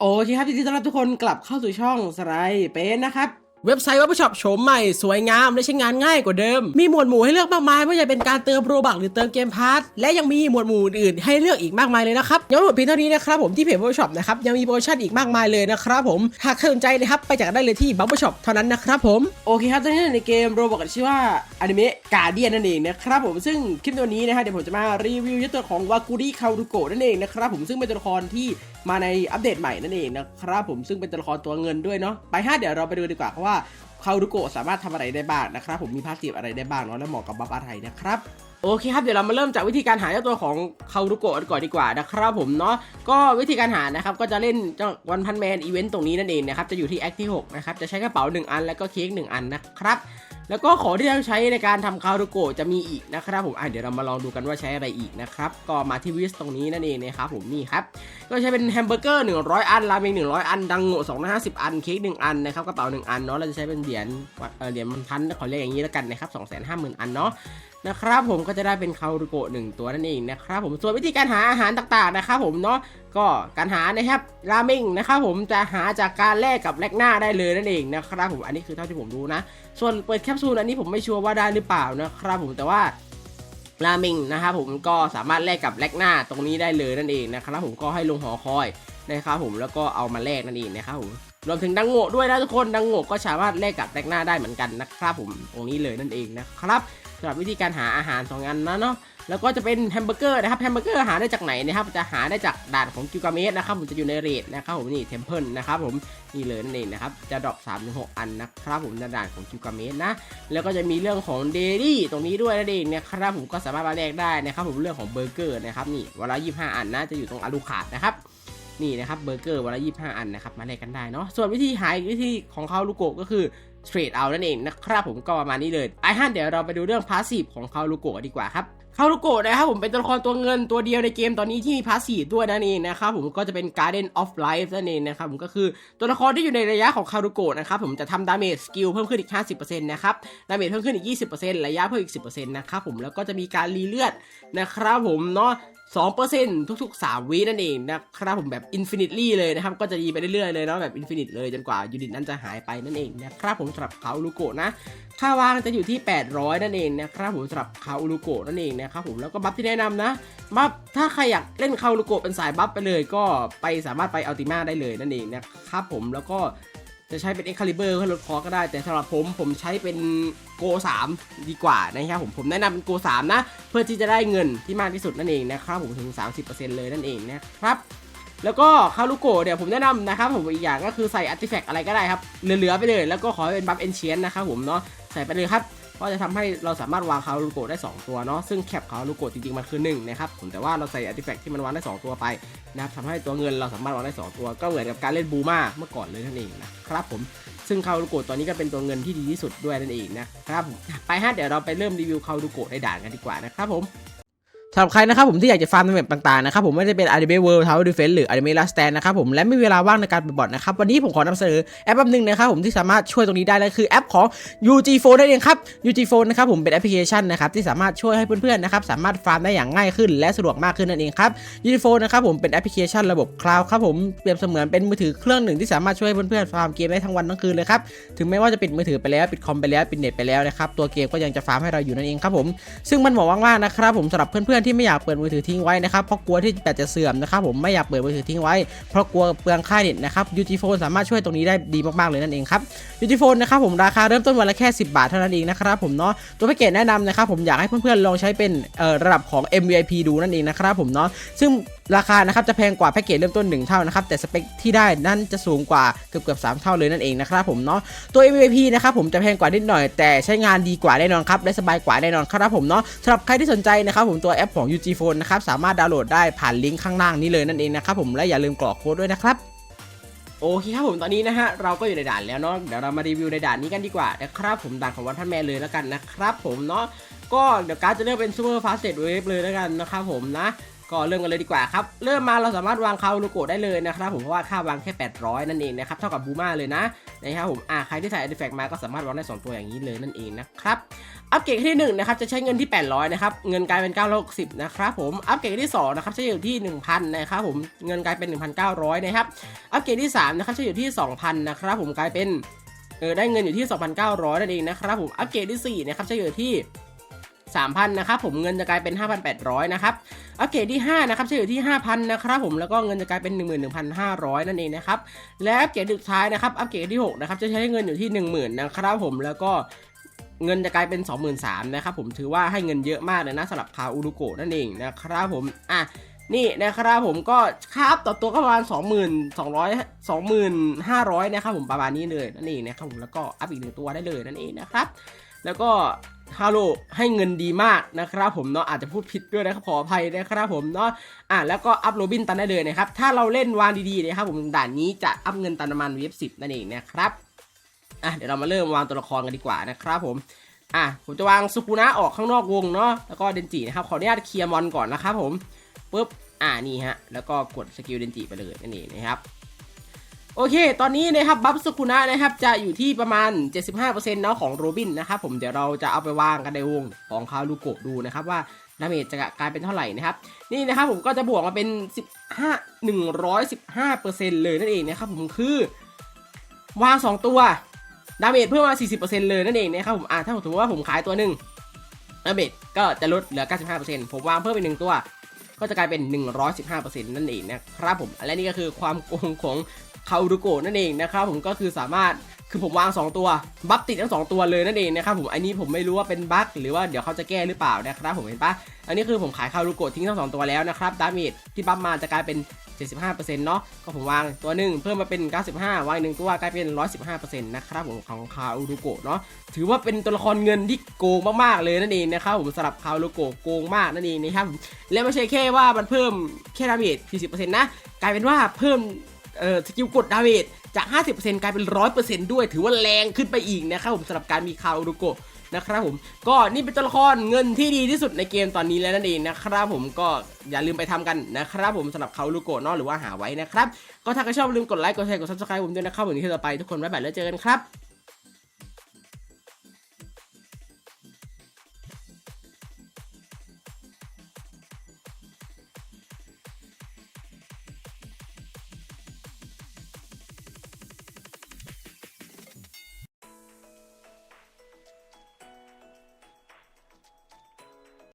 โอเคครับยินดีต้อนรับทุกคนกลับเข้าสู่ช่องสไลด์เป็นนะครับ เว็บไซต์วับช็อปโฉมใหม่สวยงามและใช้งานง่ายกว่าเดิม มีหมวดหมู่ให้เลือกมากมายไม่ว่าจะเป็นการเติมโปรบักหรือเติมเกมพาร์ทและยังมีหมวดหมู่อื่นๆให้เลือกอีกมากมายเลยนะครับยังไม่หมดเพียงเท่านี้นะครับผมที่เพจวับช็อปนะครับยังมีโปรโมชั่นอีกมากมายเลยนะครับผมหากใครสนใจนะครับไปจัดกันได้เลยที่บับช็อปเท่านั้นนะครับผมโอเคครับตอนนี้ในเกมโรบอกชื่อว่าอนิเมะกาเดียนนั่นเองนะครับผมซึ่งคลิปตัวนี้นะฮะเดี๋ยวผมจะมารีวิวตัวของวากุริคารุโกะนั่นเองนะครับผมซึ่งเป็นตัวละครที่มาในอัปเดตใหม่นั่นเองนะครับผมซึ่งเป็นตัวละครตัวเงินด้วยเนาะไปฮะเดี๋ยวเราไปดูดีกว่าว่าคารุโกะสามารถทำอะไรได้บ้างนะครับ ผมมีพาสซีฟอะไรได้บ้างเนาะและเหมาะกับบัฟอะไรนะครับโอเคครับเดี๋ยวเรามาเริ่มจากวิธีการหาเจ้าตัวของคารุโกะกันก่อนดีกว่านะครับผมเนาะก็วิธีการหานะครับก็จะเล่นวันพันแมนอีเวนต์ตรงนี้นั่นเองนะครับจะอยู่ที่แอคที่6นะครับจะใช้กระเป๋า 1 อันแล้วก็เค้ก1อันนะครับ แล้วก็ของที่เราใช้ในการทำคารุโกะจะมีอีกนะครับผมอะเดี๋ยวเรามาลองดูกันว่าใช้อะไรอีกนะครับก็มาที่วิสตรงนี้นั่นเองนะครับผมนี่ครับก็ใช้เป็นแฮมเบอร์เกอร์100 อันราเมง100 อันดังโง่250 อันเค้ก1อันนะครับกระเป๋า1อันเนาะเราจะใช้เป็นเหรียญเหรียญพันพันขอเรียกอย่างนี้แล้วกันนะครับ250,000 อันเนาะ นะครับผมก็จะได้เป็นคารุโกะหนึ่งตัวนั่นเองนะครับผมส่วนวิธีการหาอาหารต่างๆนะครับผมเนาะก็การหานะครับราเมงนะครับผมจะหาจากการแลกกับแลกหน้าได้เลยนั่นเองนะครับผมอันนี้คือเท่าที่ผมรู้นะ ส่วนเปิดแคปซูลอันนี้ผมไม่ชัวร์ว่าได้หรือเปล่านะครับผมแต่ว่าราเมงนะครับผมก็สามารถแลกกับแลกหน้าตรงนี้ได้เลยนั่นเองนะครับผมก็ให้ลงหอคอยนะครับผมแล้วก็เอามาแลกนั่นเองนะครับผม รวมถึงดังโง่ด้วยนะทุกคนดังโง่ก็สามารถแลกกับแลกหน้าได้เหมือนกันนะครับผมตรงนี้เลยนั่นเองนะครับสำหรับวิธีการหาอาหารสองอันนะเนาะแล้วก็จะเป็นแฮมเบอร์เกอร์นะครับแฮมเบอร์เกอร์หาได้จากไหนนะครับจะหาได้จากด่านของกิลกาเมสนะครับผมจะอยู่ในเรทนะครับผมนี่เทมเพิลนะครับผมนี่เลยนั่นเองนะครับจะดรอป3ามถึงหอันนะครับผมในด่านของกิลกาเมสนะแล้วก็จะมีเรื่องของเดลี่ตรงนี้ด้วยนั่นเองนะครับผมก็สามารถมาแลกได้นะครับผมเรื่องของเบอร์เกอร์นะครับนี่วันละ25 อันนะจะอยู่ตรงอาลูขาดนะครับ นี่นะครับเบอร์เกอร์วันละ25อันนะครับมาแลกกันได้เนาะส่วนวิธีหายวิธีของเขาลูโกก็คือเทรดเอานั่นเองนะครับผมก็ประมาณนี้เลยไอ้ฮันเดี๋ยวเราไปดูเรื่องพาสซีฟของเขาลูกโกดีกว่าครับ คารุโกะนะครับผมเป็นตัวละครตัวเงินตัวเดียวในเกมตอนนี้ที่มีพาสีด้วยนั่นเองนะครับผมก็จะเป็น Garden of Life นั่นเองนะครับผมก็คือตัวละครที่อยู่ในระยะของคารุโกะนะครับผมจะทำดาเมจสกิลเพิ่มขึ้นอีก 50%นะครับดาเมจเพิ่มขึ้นอีก 20%ระยะเพิ่มอีก 10%นะครับผมแล้วก็จะมีการรีเลือดนะครับผมเนาะ2%ทุกๆ 3 วินั่นเองนะครับผมแบบ infinitely เลยนะครับ ก็จะดีไปเรื่อยๆเลยเนาะแบบ infinite เลยจนกว่ายูนิตนั้นจะหายไปนั่นเองนะครับผมสำหรับเขาลูโกะนะ ค่าวางจะอยู่ที่ 800 นั่นเองนะครับผมสำหรับเขาลูโกนั่นเองนะครับผมแล้วก็บัฟที่แนะนำนะบัฟถ้าใครอยากเล่นเขาลูโกเป็นสายบัฟไปเลย ก็ไปสามารถไปอัลติมาได้เลยนั่นเองนะครับผมแล้วก็จะใช้เป็น Excalibur เพื่อลดคอก็ได้ แต่สำหรับผมผมใช้เป็น Go 3ดีกว่านะครับผมผมแนะนำเป็น Go 3นะ เพื่อที่จะได้เงินที่มากที่สุดนั่นเองนะครับผมถึง 30%เลยนั่นเองนะครับแล้วก็คารุโกะเนี่ยผมแนะนำนะครับผมอีกอย่างก็คือใส่อาร์ติแฟกต์อะไรก็ได้ครับเหลือๆไปเลย แล้วก็ขอเป็นบัฟเอนเชียนนะครับผมเนาะ ส่ไปเลยครับก็จะทำให้เราสามารถวางคารุโกะได้ 2 ตัวเนาะซึ่งแคปคารุโกะจริงๆมันคือ1นะครับผมแต่ว่าเราใส่อาร์ติแฟกต์ที่มันวางได้ 2 ตัวไปนะครับทำให้ตัวเงินเราสามารถวางได้ 2 ตัวก็เหมือนกับการเล่นบูมาเมื่อก่อนเลยนั่นเองนะครับผมซึ่งคารุโกะตัวนี้ก็เป็นตัวเงินที่ดีที่สุดด้วยนั่นเองนะครับไปฮะเดี๋ยวเราไปเริ่มรีวิวคารุโกะในด่านกันดีกว่านะครับผม สำหรับใครนะครับผมที่อยากจะฟาร์มในแบบต่างๆนะครับผมไม่ได้เป็น Anime World Tower Defense หรือ Anime Last Stand นะครับผมและไม่มีเวลาว่างในการเปิดบอทนะครับวันนี้ผมขอนำเสนอแอปแอปหนึ่งนะครับผมที่สามารถช่วยตรงนี้ได้นั่นคือแอปของ UG Phone นั่นเองครับ UG Phone นะครับผมเป็นแอปพลิเคชันนะครับที่สามารถช่วยให้เพื่อนๆนะครับสามารถฟาร์มได้อย่างง่ายขึ้น และสะดวกมากขึ้นนั่นเองครับ UG Phone นะครับผมเป็นแอปพลิเคชันระบบคลาวด์ครับผมเปรียบเสมือนเป็นมือถือเครื่องหนึ่งที่สามารถช่วยให้เพื่อนๆฟาร์มเกมได้ทั้งวันทั้งคืนเลยครับถึงแม้ว่าจะปิดมือถือไปแล้วปิดคอมไปแล้วปิดเน็ตไปแล้วนะครับตัวเกมก็ยังจะฟาร์มให้เราอยู่นั่นเองครับผมซึ่งมันเหมาะมากๆนะครับผมสำหรับเพื่อนๆอนๆที่ไม่อยากเปิดมือถือทิ้งไว้นะครับเพราะกลัวที่แบตจะเสื่อมนะครับผมไม่อยากเปิดมือถือทิ้งไว้เพราะกลัวเปลืองค่าเน็ตนะครับยูจีโฟนสามารถช่วยตรงนี้ได้ดีมากๆเลยนั่นเองครับยูจีโฟนนะครับผมราคาเริ่มต้นวันละแค่ 10 บาทเท่านั้นเองนะครับผมเนาะตัวแพ็กเกจแนะนำนะครับผมอยากให้เพื่อนๆลองใช้เป็นระดับของ M V I P ดูนั่นเองนะครับผมเนาะซึ่ง ราคานะครับจะแพงกว่าแพ็กเกจเริ่มต้น 1 เท่านะครับแต่สเปคที่ได้นั่นจะสูงกว่าเกือบเกือบ3เท่าเลยนั่นเองนะครับผมเนาะตัว MVP นะครับผมจะแพงกว่านิดหน่อย แต่ใช้งานดีกว่าแน่นอนครับและสบายกว่าแน่นอนครับผมเนาะสำหรับใครที่สนใจนะครับผมตัวแอปของ UG Phone นะครับสามารถดาวน์โหลดได้ผ่านลิงก์ข้างล่างนี้เลยนั่นเองนะครับผมและอย่าลืมกรอกโค้ดด้วยนะครับโอเคครับผมตอนนี้นะฮะเราก็อยู่ในด่านแล้วเนาะเดี๋ยวเรามารีวิวในด่านนี้กันดีกว่านะครับผมด่านของวันพันแมนเลยแล้วกันนะครับผมเนาะก็เดี๋ยวการจะเลือกเป็นซูเปอร์ฟาสเตเวฟเลยแล้วกันนะครับผมนะ ก็เริ่มกันเลยดีกว่าครับ เริ่มมาเราสามารถวางคาลูโกได้เลยนะครับผมเพราะว่าค่าวางแค่ 800 นั่นเองนะครับ เท่ากับบูมาเลยนะนะครับผมอ่าใครที่ใส่ artifact มาก็สามารถวางได้ 2 ตัวอย่างนี้เลยนั่นเองนะครับ อัปเกรดที่1นะครับจะใช้เงินที่ 800 นะครับ เงินกลายเป็น 960 นะครับผม อัปเกรดที่2นะครับใช้อยู่ที่ 1,000 นะครับผม เงินกลายเป็น 1,900 นะครับ อัปเกรดที่3นะครับใช้อยู่ที่ 2,000 นะครับผมกลายเป็นเออได้เงินอยู่ที่ 2,900 นั่นเองนะครับผม อัปเกรดที่4นะครับใช้อยู่ที่ 3,000นะครับผมเงินจะกลายเป็น 5,800นะครับอัปเกรดที่5นะครับใช้อยู่ที่ 5,000นะครับผมแล้วก็เงินจะกลายเป็น 11,500 นั่นเองนะครับและอัปเกรดสุดท้ายนะครับอัปเกรดที่6นะครับจะใช้เงินอยู่ที่ 10,000นะครับผมแล้วก็เงินจะกลายเป็น 23,000นะครับผมถือว่าให้เงินเยอะมากเลยนะสำหรับคาอูรุโกะนั่นเองนะครับผมอะนี่นะครับผมก็ค่าอัพต่อตัวก็ประมาณ22,200 2,500 นะครับผมประมาณนี้เลยนั่นเองนะครับผมแล้วก็อัพอีกหนึ่งตัวได้เลยนั่นเองนะครับ แล้วก็ฮาโลให้เงินดีมากนะครับผมเนาะอาจจะพูดผิดด้วยนะครับขออภัยนะครับผมเนาะอะแล้วก็อัพโรบินตันได้เลยนะครับ ถ้าเราเล่นวางดีๆนะครับผมด่านนี้จะอัพเงินตันประมาณเวฟสิบนั่นเองนะครับอะเดี๋ยวเรามาเริ่มวางตัวละครกันดีกว่านะครับผมอะผมจะวางสุกุนะออกข้างนอกวงเนาะแล้วก็เดนจินะครับขออนุญาตเคลียร์มอนก่อนนะครับผมปุ๊บอ่านี่ฮะแล้วก็กดสกิลเดนจิไปเลยนั่นเองนะครับ โอเค ตอนนี้นะครับบัฟสุกุนะนะครับจะอยู่ที่ประมาณ 75%เนาะของโรบินนะครับผมเดี๋ยวเราจะเอาไปวางกันในวงของคารูโกะดูนะครับว่าดาเมจจะกลายเป็นเท่าไหร่นะครับ นี่นะครับผมก็จะบวกมาเป็น 15 115%เลยนั่นเองนะครับผมคือ วาง 2 ตัวดาเมจเพิ่มมา 40%เลยนั่นเองนะครับผมอ่าถ้าสมมติว่าผมขายตัวหนึ่งดาเมจก็จะลดเหลือ 95%ผมวางเพิ่มอีกหนึ่งตัว ก็จะกลายเป็น 115%นั่นเองนะครับผมและนี่ก็คือความโกงของ คาอุรุโกนั่นเองนะครับผมก็คือสามารถคือผมวาง 2 ตัวบัฟติดทั้ง 2 ตัวเลยนั่นเองนะครับผมอันนี้ผมไม่รู้ว่าเป็นบั๊กหรือว่าเดี๋ยวเขาจะแก้หรือเปล่านะครับผมเห็นปะอันนี้คือผมขายคาอุรุโกะทิ้งทั้ง 2 ตัวแล้วนะครับดาเมจที่บัฟมาจะกลายเป็น 75%เนาะก็ผมวางตัวหนึ่งเพิ่มมาเป็น 95 วางอีกหนึ่งตัวกลายเป็น 115%นะครับผมของคาอรุโกะเนาะถือว่าเป็นตัวละครเงินที่โกงมากๆเลยนั่นเองนะครับผมสำหรับคาอรุโกะโกงมากนั่นเองนะครับและไม่ใช่แค่ว่ามันเพิ่มแค่ดาเมจ40%นะกลายเป็นว่าเพิ่ม เอ่อสกิลกดดาเมจจาก 50%กลายเป็น 100%ด้วยถือว่าแรงขึ้นไปอีกนะครับผมสำหรับการมีคาอุรุโกะนะครับผมก็นี่เป็นตัวละครเงินที่ดีที่สุดในเกมตอนนี้แล้วนั่นเองนะครับผมก็อย่าลืมไปทำกันนะครับผมสำหรับคาลูกโกะนาหรือว่าหาไว้นะครับ ก็ถ้าใครชอบลืมกดไลค์กดแชร์กดซับสไครต์ผมด้วยนะครับผมที่ต่อไปทุกคนไว้แบายแล้วเจอกันครับ